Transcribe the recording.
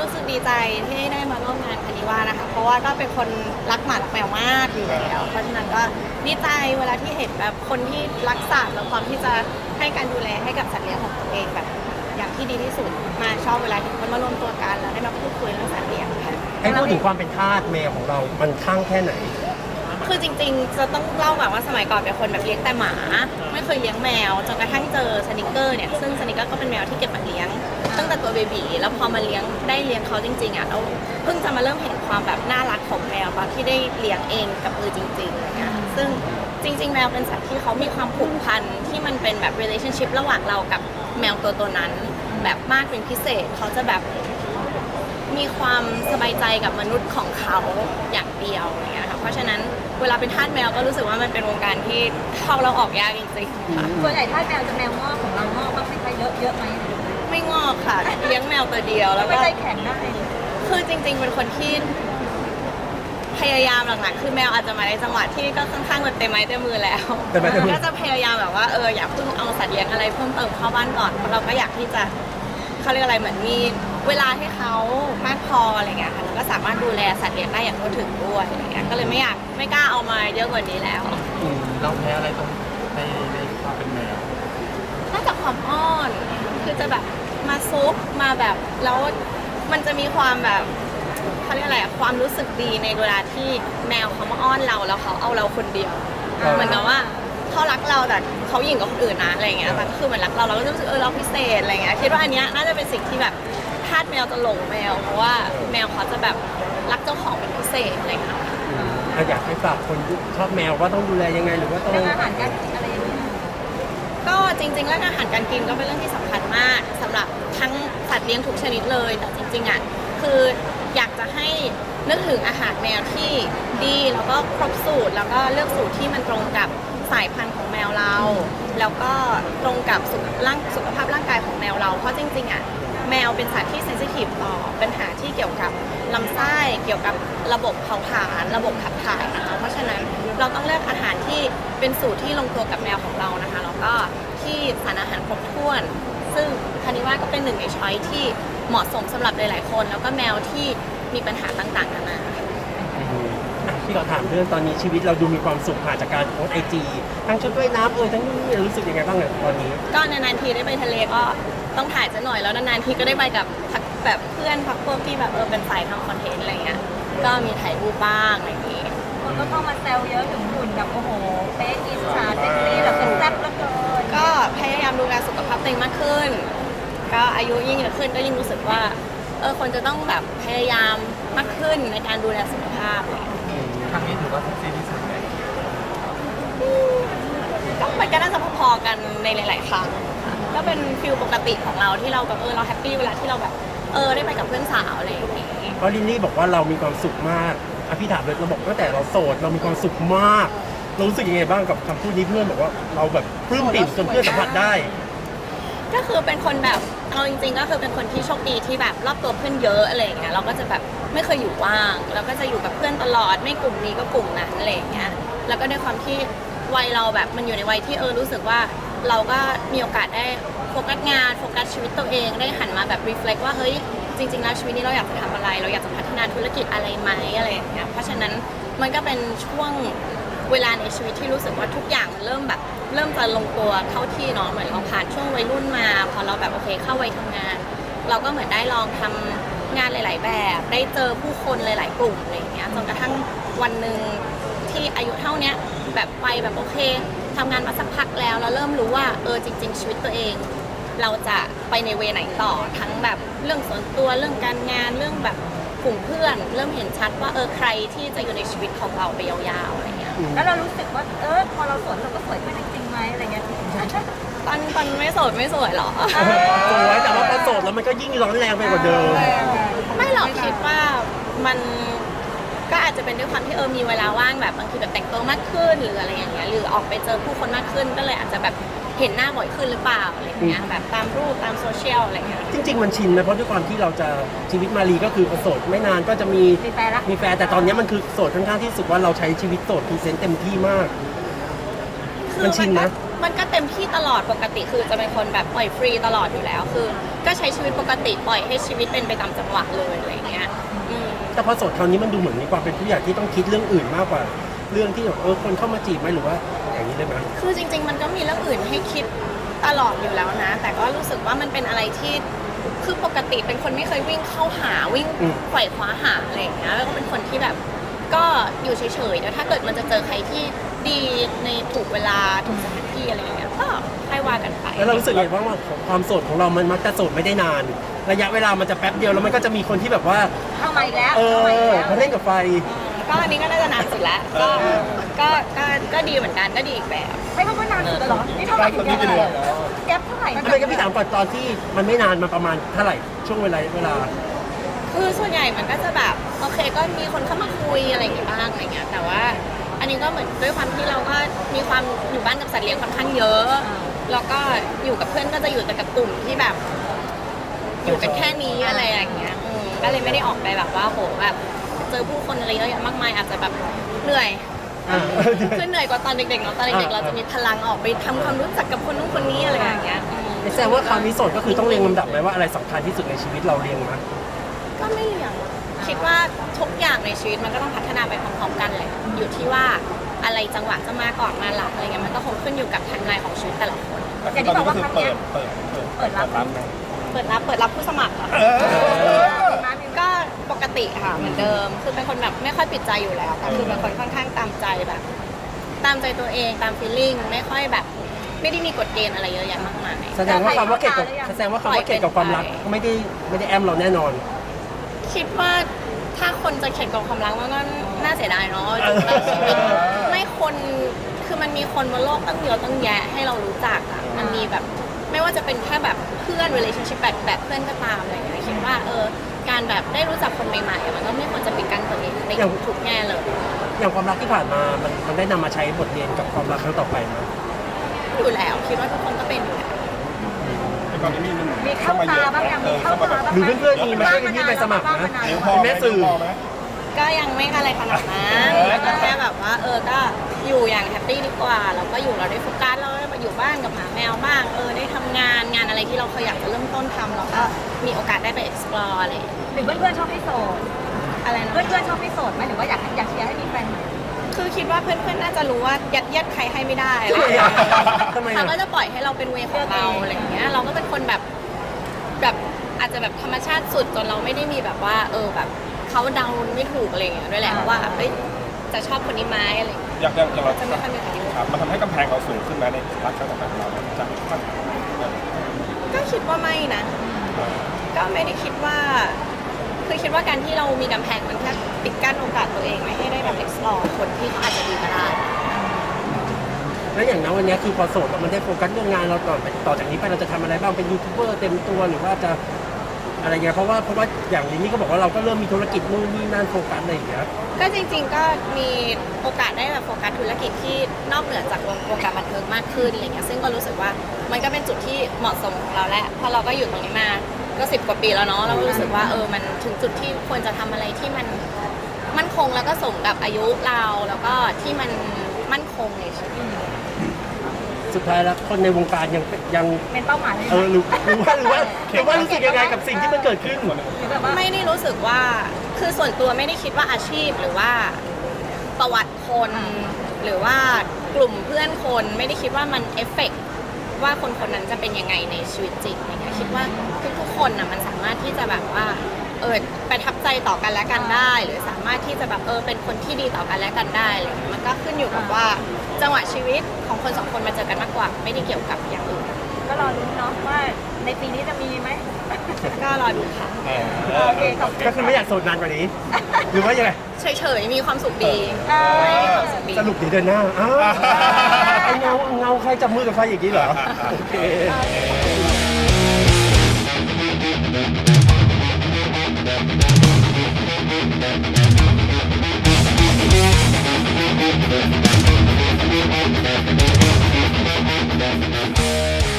รู้สึกดีใจที่ได้มาร่วมงานคานิว่านะคะ เพราะว่าก็เป็นคนรักหมารักแมวมากอยู่แล้วเพราะฉะนั้นก็ดีใจเวลาที่เห็นแบบคนที่รักสัตว์แล้วพร้อมที่จะให้การดูแลให้กับสัตว์เลี้ยงของตัวเองแบบ อย่างที่ดีที่สุดมาชอบเวลาที่คนมารวมตัวกันแล้วได้มาพูดคุยเรื่องสัตว์เลี้ยงค่ะ ให้พูดถึงความเป็นทาสแมวของเรา มันข้างแค่ไหน คือจริงๆ จะต้องเล่าแบบว่าสมัยก่อนเป็นคนแบบเลี้ยงแต่หมา ไม่เคยเลี้ยงแมวจนกระทั่งเจอสนิกเกอร์เนี่ยซึ่งสนิกเกอร์ก็เป็นแมวที่เก็บมาเลี้ยง ตั้งแต่ตัวเบบีแล้วพอมาเลี้ยงได้เลี้ยงเขาจริงๆอะเราเพิ่งจะมาเริ่มเห็นความแบบน่ารักของแมวตอนที่ได้เลี้ยงเองกับมือจริงๆอะไรเงี้ยซึ่งจริง ๆ แมวเป็นสัตว์ที่เขามีความผูกพันที่มันเป็นแบบ relationship ระหว่างเรากับแมวตัวตัวนั้น แบบมากเป็นพิเศษเขาจะแบบมีความสบายใจกับมนุษย์ของเขาอย่างเดียวเงี้ยค่ะเพราะฉะนั้น เวลาเป็นทาสแมวก็รู้สึกว่ามันเป็นวงการที่เข้าเราออกยากจริงๆค่ะส่วนใหญ่ถ้าแมวจะแมวงอกของเรางอกบ้างไหมคะเยอะเยอะไหมไม่งอกค่ะ เลี้ยงแมวตัวเดียวแล้วไม่ก็ใจแข็งได้คือจริง ๆ เป็นคนที่พยายามหลักๆคือแมวอาจจะมาในจังหวะที่ก็ค่อนข้างแบบเต็มไม้เต็มมือแล้วเต็มไม้เต็มมือ ก็จะพยายามแบบว่าเอออย่าเพิ่งเอาสัตว์เลี้ยงอะไรเพิ่มเติมเข้าบ้านก่อนเพราะเราก็อยากที่จะ เขาเรียกอะไรเหมือนมีเวลาให้เขามากพออะไรเงี้ยค่ะแล้วก็สามารถดูแลสัตว์เลี้ยงได้อย่างทั่วถึงด้วยอะไรเงี้ยก็เลยไม่อยากไม่กล้าเอามาเยอะกว่านี้แล้วเราแพ้อะไรตรงในในความเป็นแมวนอกจากความอ้อนคือจะแบบมาซุกมาแบบ แล้วมันจะมีความแบบเขาเรียกอะไรอะความรู้สึกดีในเวลาที่แมวเขามาอ้อนเราแล้วเขาเอาเราคนเดียวอ่าเหมือนกับว่า เขารักเราแต่เขาหยิ่งกับคนอื่นนะอะไรเงี้ยแต่ก็คือเหมือนรักเราเราก็จะรู้สึกเออเราพิเศษอะไรเงี้ยคิดว่าอันเนี้ยน่าจะเป็นสิ่งที่แบบทาสแมวจะหลงแมวเพราะว่าแมวเขาจะแบบรักเจ้าของเป็นพิเศษอะไรเงี้ยอะอยากให้ฝากคนที่ชอบแมวว่าต้องดูแลยังไงหรือว่าต้อง เรื่องอาหารการกินอะไรอย่างเงี้ยก็จริงๆเรื่องอาหารการกินก็เป็นเรื่องที่สำคัญมากสำหรับทั้งสัตว์เลี้ยงทุกชนิดเลย แต่จริงๆอะคืออยากจะให้นึกถึงอาหารแมวที่ดีแล้วก็ครบสูตรแล้วก็เลือกสูตรที่มันตรงกับสายพันธุ์ของแมวเรา แล้วก็ตรงกับสุขร่างสุขภาพร่างกายของแมวเรา เพราะจริงๆอะแมวเป็นสัตว์ที่เซนซิทีฟต่อปัญหาที่เกี่ยวกับลำไส้เกี่ยวกับระบบเผาผลาญระบบขับถ่ายนะคะเพราะฉะนั้นเราต้องเลือกอาหารที่เป็นสูตรที่ลงตัวกับแมวของเรานะคะแล้วก็ที่สารอาหารครบถ้วน ซึ่งคานิว่าก็เป็นหนึ่งในช้อยที่เหมาะสมสำหรับหลายๆคน แล้วก็แมวที่มีปัญหาต่างๆนานา อะพี่ขอถามเรื่องตอนนี้ชีวิตเราดูมีความสุขผ่านจากการโพสไอจีทั้งชุดว่ายน้ำเออทั้งนี่รู้สึกยังไงบ้างเนี่ยตอนนี้ ก็นานๆทีได้ไปทะเลก็ต้องถ่ายจะหน่อยแล้วนานๆทีก็ได้ไปกับพักแบบเพื่อนพักพวกที่แบบเออเป็นสายทำคอนเทนต์อะไรเงี้ยก็มีถ่ายรูปบ้างอะไรอย่างงี้ คนก็เข้ามาแซวเยอะถึงหุ่นแบบโอ้โหเป๊ะอินชาเซ็กซี่แบบแซ่บเหลือเกินก็พยายามดูแลสุขภาพตัวเองมากขึ้น ก็อายุยิ่งเยอะขึ้นก็ยิ่งรู้สึกว่าเออคนจะต้องแบบพยายามมากขึ้นในการดูแลสุขภาพอะไรเงี้ยค รั้งนี้ถือว่าเซ็กซี่ที่สุดเลยก็มันก็น่าจะพอๆกันในหลาย ๆ ครั้งค่ะก็เป็นฟิลปกติของเราที่เราแบบเออเราแฮปปี้เวลาที่เราแบบเออได้ไปกับเพื่อนสาวอะไรอย่างงี้เพราะลินลี่บอกว่าเรามีความสุขมากอะพี่ถามเลยเราบอกตั้งแต่เราโสดเรามีความสุขมากเรารู้สึกยังไงบ้างกับคำพูดนี้เพื่อนบอกว่าเราแบบปลื้มปิ่มจนเพื่อนสัมผัสได้ ก็คือเป็นคนแบบเอาจริง ๆ ก็คือเป็นคนที่โชคดีที่แบบรอบตัวเพื่อนเยอะอะไรอย่างเงี้ยเราก็จะแบบ ไม่เคยอยู่ว่างเราก็จะอยู่กับเพื่อนตลอด ไม่กลุ่มนี้ก็กลุ่มนั้นอะไรอย่างเงี้ยแล้วก็ด้วยความที่วัยเราแบบมันอยู่ในวัยที่เออรู้สึกว่าเราก็มีโอกาสได้โฟกัสงานโฟกัสชีวิตตัวเอง ได้หันมาแบบรีเฟล็กว่าเฮ้ยจริงๆแล้วชีวิตนี้เราอยากจะทำอะไร เราอยากจะพัฒนาธุรกิจอะไรไหมอะไรอย่างเงี้ยเพราะฉะนั้นมันก็เป็นช่วงเวลาในชีวิตที่รู้สึกว่าทุกอย่างมันเริ่มแบบเริ่มจะลงตัวเข้าที่เนาะเหมือนเราผ่านช่วงวัยรุ่นมา พอเราแบบโอเคเข้าวัยทำงาน เราก็เหมือนได้ลองทำ งานหลาย ๆ แบบ ได้เจอผู้คนหลาย ๆ กลุ่มอะไรอย่างเงี้ยจนกระทั่งวันหนึ่งที่อายุเท่าเนี้ยแบบไปแบบโอเคทำงานมาสักพักแล้วเราเริ่มรู้ว่าเออจริง ๆ ชีวิตตัวเอง เราจะไปในเวไหนต่อทั้งแบบเรื่องส่วนตัวเรื่องการงานเรื่องแบบกลุ่มเพื่อน เริ่มเห็นชัดว่าเออใครที่จะอยู่ในชีวิตของเราไปยาวๆอะไรเงี้ย แล้วเรารู้สึกว่า เออ พอเราสวยเราก็สวยขึ้นจริงๆไหมอะไรเงี้ย ตอนตอนไม่โสดไม่สวยเหรอ สวยแต่ว่าพอโสดแล้วมันก็ยิ่งร้อนแรงไปกว่าเดิม ไม่หรอกคิดว่ามันก็อาจจะเป็นด้วยความที่เออมีเวลาว่างแบบบางทีแบบแต่งตัวมากขึ้นหรืออะไรอย่างเงี้ยหรือออกไปเจอผู้คนมากขึ้นก็เลยอาจจะแบบเห็นหน้าบ่อยขึ้นหรือเปล่าอะไรอย่างเงี้ยแบบตามรูปตามโซเชียลอะไรอย่างเงี้ย จริง ๆ มันชินนะเพราะด้วยความที่เราจะชีวิตมารีก็คือพอโสดไม่นานก็จะมีมีแฟนละ มีแฟนแต่ตอนนี้มันคือโสดค่อนข้างที่สุดว่าเราใช้ชีวิตโสดพรีเซนต์เต็มที่มากคือมันชินก็นะ มันก็เต็มที่ตลอดปกติคือจะเป็นคนแบบปล่อยฟรีตลอดอยู่แล้วคือ ก็ใช้ชีวิตปกติปล่อยให้ชีวิตเป็นไปตามจังหวะเลยอะไรอย่างเงี้ยอืม แต่พอโสดคราวนี้มันดูเหมือนมีความเป็นผู้ใหญ่ที่ต้องคิดเรื่องอื่นมากกว่า เรื่องที่แบบเออคนเข้ามาจีบไหมหรือว่าอย่างนี้ได้ไหมคือจริง ๆ มันก็มีเรื่องอื่นให้คิดตลอดอยู่แล้วนะ แต่ก็รู้สึกว่ามันเป็นอะไรที่คือปกติเป็นคนไม่เคยวิ่งเข้าหาวิ่งไขว่คว้าหาอะไรอย่างเงี้ยแล้วก็เป็นคนที่แบบ ก็อยู่เฉยๆแล้วถ้าเกิดมันจะเจอใครที่ดีในถูกเวลาถูกสถาน ที่อะไรอย่างเงี้ยก็ให้ว่ากันไปแล้วเรารู้สึกไงบ้างว่าความโสดของเรามันมักจะโสดไม่ได้นาน ระยะเวลามันจะแป๊บเดียวแล้วมันก็จะมีคนที่แบบว่า เข้ามาอีกแล้วเอเข้ามาอีกอแล้ว มาเล่นกับไฟ ก็อันนี้ก็น่าจะนานสุดแล้วก็ก็ก็ก็ดีเหมือนกันก็ดีอีกแบบไม่เพราะว่านานสุดเหรอ นี่เท่าไหร่ถึงแก้แก๊ปเท่าไหร่ทำไมก็พี่ถามก่อนตอนที่มันไม่นานมันประมาณเท่าไหร่ช่วงเวลาเวลา คือส่วนใหญ่มันก็จะแบบโอเคก็มีคนเข้ามาคุยอะไรอย่างเงี้ยบ้างอะไรเงี้ยแต่ว่าอั นนี้ก็เหมือนด้วยความที่เราก็มีความอยู่บ้านกับสัตว์เลี้ยงค่อนข้างเยอะ แล้วก็อยู่กับเพื่อนก็จะอยู่แต่กับกลุ่มที่แบบ อยู่กันแค่นี้อะไรอย่างเงี้ยอืมก็เลยไม่ได้ออกไปแบบว่าโหแบบเจอผู้คนอะไรเยอะแยะมากมายอาจจะแบบเหนื่อยอ่าคือเหนื่อยกว่าตอนเด็กๆเนาะตอนเด็กๆเราจะมีพลังออกไปทำความรู้จักกับคนนู้นคนนี้อะไรอย่างเงี้ยอืมแสดงว่าคราวนี้โสดก็คือต้องเรียงลำดับไหมว่าอะไรสำคัญที่สุดในชีวิตเราเรียงมั้ยก็ไม่เลี่ยง คิดว่าทุกอย่างในชีวิตมันก็ต้องพัฒนาไปพร้อมๆกันเลยอยู่ที่ว่าอะไรจังหวะจะมาก่อนมาหลังอะไรเงี้ยมันก็คงขึ้นอยู่กับไทม์ไลน์ของชีวิตแต่ละคนอย่างที่บอกว่าครั้งเนี้ยเปิดเปิดเปิดรับไหมเปิดรับเปิดรับผู้สมัครเหรอร้านนี้ก็ปกติค่ะเหมือนเดิม คือเป็นคนแบบไม่ค่อยปิดใจอยู่แล้วแต่คือเป็นคนค่อนข้างตามใจแบบ ตามใจตัวเองตามฟีลลิ่งไม่ค่อยแบบ ไม่ได้มีกฎเกณฑ์อะไรเยอะแยะมากมายแสดงว่าคำว่าเกี่ยวกับแสดงว่าคำว่าเกี่ยวกับความรักก็ไม่ได้ไม่ได้แอมเราแน่นอน คิดว่าถ้าคนจะเข็ดกับความรักมันก็น่าเสียดายเนาะเออชีวิตไม่คนคือมันมีคนบนโลกตั้งเยอะตั้งแยะให้เรารู้จักอะมันมีแบบไม่ว่าจะเป็นแค่แบบเพื่อน relationship แบบแบบเพื่อนก็ตามอะไรอย่างเงี้ยคิดว่าเออการแบบได้รู้จักคนใหม่ๆอะมันก็ไม่ควรจะปิดกั้นตัวเองในทุกๆแง่เลย อย่างความรักที่ผ่านมามันมันได้นำมาใช้บทเรียนกับความรักครั้งต่อไปไหมอยู่แล้วคิดว่าทุกคนก็เป็นอยู่แล้ว ตอนนี้มีมีเข้าตาบ้างยังมีเข้าตาบ้างหรือเพื่อนๆมีมาช่วยกันยื่นใบสมัครนะเลี้ยงพเป็อนแม่สื่อพอไหมก็ยังไม่อะไรขนาดนั้นแล้วก็แค่แบบว่า เออก็อยู่อย่างแฮปปี้ดีกว่า เราก็อยู่เราได้โฟกัสเราได้มาอยู่บ้านกับหมาแมวบ้าง เออได้ทำงานงานอะไรที่เราเคยอยากจะเริ่มต้นทำเราก็มีโอกาสได้ไป explore อะไรอย่างเงี้ยหรือเพื่อนๆชอบให้โสดอะไรนะ เพื่อนๆชอบให้โสดไหมหรือว่าอยากอยากเชียร์ให้มีแฟนใหม่ คือคิดว่าเพื่อนๆน่าจะรู้ว่ายัดเยียดใครให้ไม่ได้อะไรทำไมเขาอะก็จะปล่อยให้เราเป็นเวของเราอะไรอย่างเงี้ยเราก็เป็นคนแบบแบบอาจจะแบบธรรมชาติสุดจนเราไม่ได้มีแบบว่า เออแบบเขาเดาไม่ถูกอะไรอย่างเงี้ยด้วยแหละว่าเอ้ยจะชอบคนนี้ไหมอะไรอย่างเงี้ย อยากอยากอยากเราจะไม่ค่อยมีใครรู้ ครับมันทำให้กำแพงเราสูงขึ้นไหมในรักครั้งต่อไปของเราจากก็คิดว่าไม่นะ ก็ไม่ได้คิดว่า คือคิดว่าการที่เรามีกำแพงมันแค่ปิดกั้นโอกาสตัวเองไม่ให้ได้แบบ explore คนที่เขาอาจจะดีก็ได้ แล้วอย่างนั้นวันนี้คือพอโสดแล้วมันได้โฟกัสเรื่องงานเราต่อไปต่อจากนี้ไปเราจะทำอะไรบ้างเป็นยูทูบเบอร์เต็มตัวหรือว่าจะอะไรเงี้ยเพราะว่าเพราะว่าอย่างลินนี่ก็บอกว่าเราก็เริ่มมีธุรกิจนู่นนี่นั่นโฟกัสอะไรอย่างเงี้ยก็จริงๆก็มีโอกาสได้แบบโฟกัสธุรกิจที่นอกเหนือจากวงวงการบันเทิงมากขึ้นอะไรเงี้ยซึ่งก็รู้สึกว่ามันก็เป็นจุดที่เหมาะสมของเราแหละเพราะเราก็อยู่ตรงนี้มา ก็สิบกว่าปีแล้วเนาะเราก็รู้สึกว่าเออมันถึงจุดที่ควรจะทำอะไรที่มันมั่นคงแล้วก็สมกับอายุเราแล้วก็ที่มันมั่นคงในชีวิต สุดท้ายแล้วคนในวงการยังยังเป็นเป้าหมายเลยเออหรือหรือว่าหรือว่าหรือว่ารู้สึกยังไงกับสิ่งที่มันเกิดขึ้น หรือแบบว่า ไม่ได้รู้สึกว่า คือส่วนตัวไม่ได้คิดว่าอาชีพหรือว่าประวัติคน หรือว่ากลุ่มเพื่อนคนไม่ได้คิดว่ามันเอฟเฟกต์ ว่าคนคนนั้นจะเป็นยังไงในชีวิตจริงอะไรเงี้ยคิดว่าทุกๆคนน่ะมันสามารถที่จะแบบว่าเออประทับใจต่อกันและกันได้ หรือสามารถที่จะแบบเออเป็นคนที่ดีต่อกันและกันได้เลยมันก็ขึ้นอยู่กับว่าจังหวะชีวิตของคนสองคนมาเจอกันมากกว่า ไม่ได้เกี่ยวกับอย่างอื่น ก็รอรุ้นเนาะว่าในปีนี้จะมีไหม ก็รอดูค่ะ โอเคขอบคุณ ก็คือไม่อยากโสดนานกว่านี้ หรือว่ายังไงเฉยๆ มีความสุขดีเออ มีความสุขดี สรุปเดี๋ยวเดือนหน้าอ้าวไอ้เงาเงาใครจับมือกับใครอย่างนี้เหรอโอเค Thank